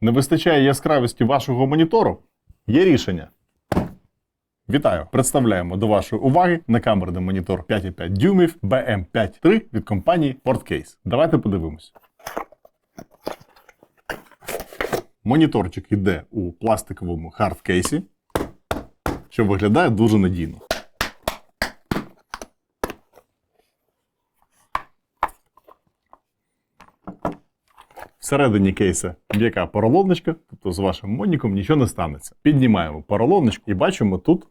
Не вистачає яскравості вашого монітору? Є рішення. Вітаю! Представляємо до вашої уваги накамерний монітор 5,5 дюймів BM53 від компанії Portcase. Давайте подивимось. Моніторчик йде у пластиковому хардкейсі, що виглядає дуже надійно. Всередині кейса м'яка поролоночка, тобто з вашим моніком нічого не станеться. Піднімаємо поролоночку і бачимо тут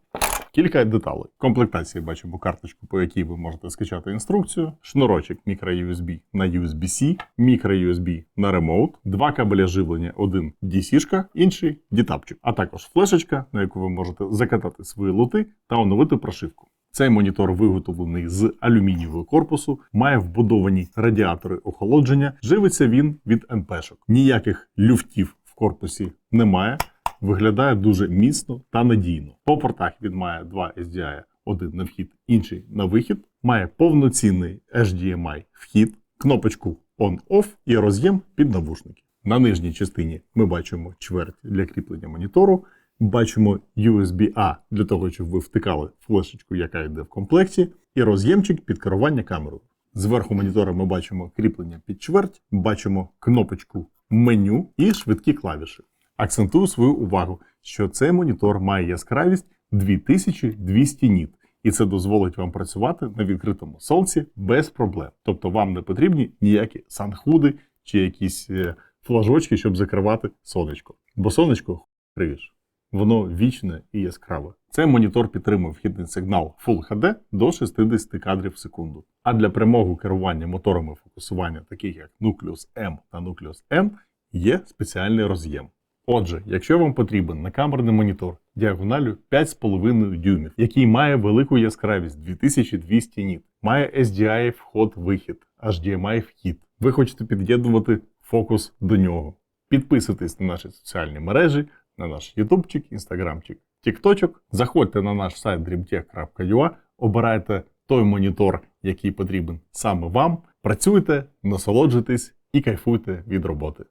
кілька деталей. В комплектації бачимо карточку, по якій ви можете скачати інструкцію, шнурочок microUSB на USB-C, microUSB на ремоут, два кабеля живлення, один DC-шка, інший дітапчик, а також флешечка, на яку ви можете закатати свої лоти та оновити прошивку. Цей монітор виготовлений з алюмінієвого корпусу, має вбудовані радіатори охолодження. Живиться він від МПшок. Ніяких люфтів в корпусі немає. Виглядає дуже міцно та надійно. По портах він має два SDI, один на вхід, інший на вихід. Має повноцінний HDMI вхід, кнопочку On-Off і роз'єм під навушники. На нижній частині ми бачимо чверть для кріплення монітору. Бачимо USB-A для того, щоб ви втикали флешечку, яка йде в комплекті, і роз'ємчик під керування камерою. Зверху монітора ми бачимо кріплення під чверть, бачимо кнопочку меню і швидкі клавіші. Акцентую свою увагу, що цей монітор має яскравість 2200 ніт, і це дозволить вам працювати на відкритому сонці без проблем. Тобто вам не потрібні ніякі санхуди чи якісь е, флажочки, щоб закривати сонечко. Бо сонечко криєш воно вічне і яскраве. Цей монітор підтримує вхідний сигнал Full HD до 60 кадрів в секунду. А для прямого керування моторами фокусування, таких як Nucleus M та Nucleus N, є спеціальний роз'єм. Отже, якщо вам потрібен накамерний монітор діагоналю 5,5 дюймів, який має велику яскравість 2200 ніт, має SDI вход-вихід, HDMI вхід, ви хочете під'єднувати фокус до нього. Підписуйтесь на наші соціальні мережі, на наш ютубчик, інстаграмчик, тікточок. Заходьте на наш сайт dreamtech.ua, обирайте той монітор, який потрібен саме вам. Працюйте, насолоджуйтесь і кайфуйте від роботи.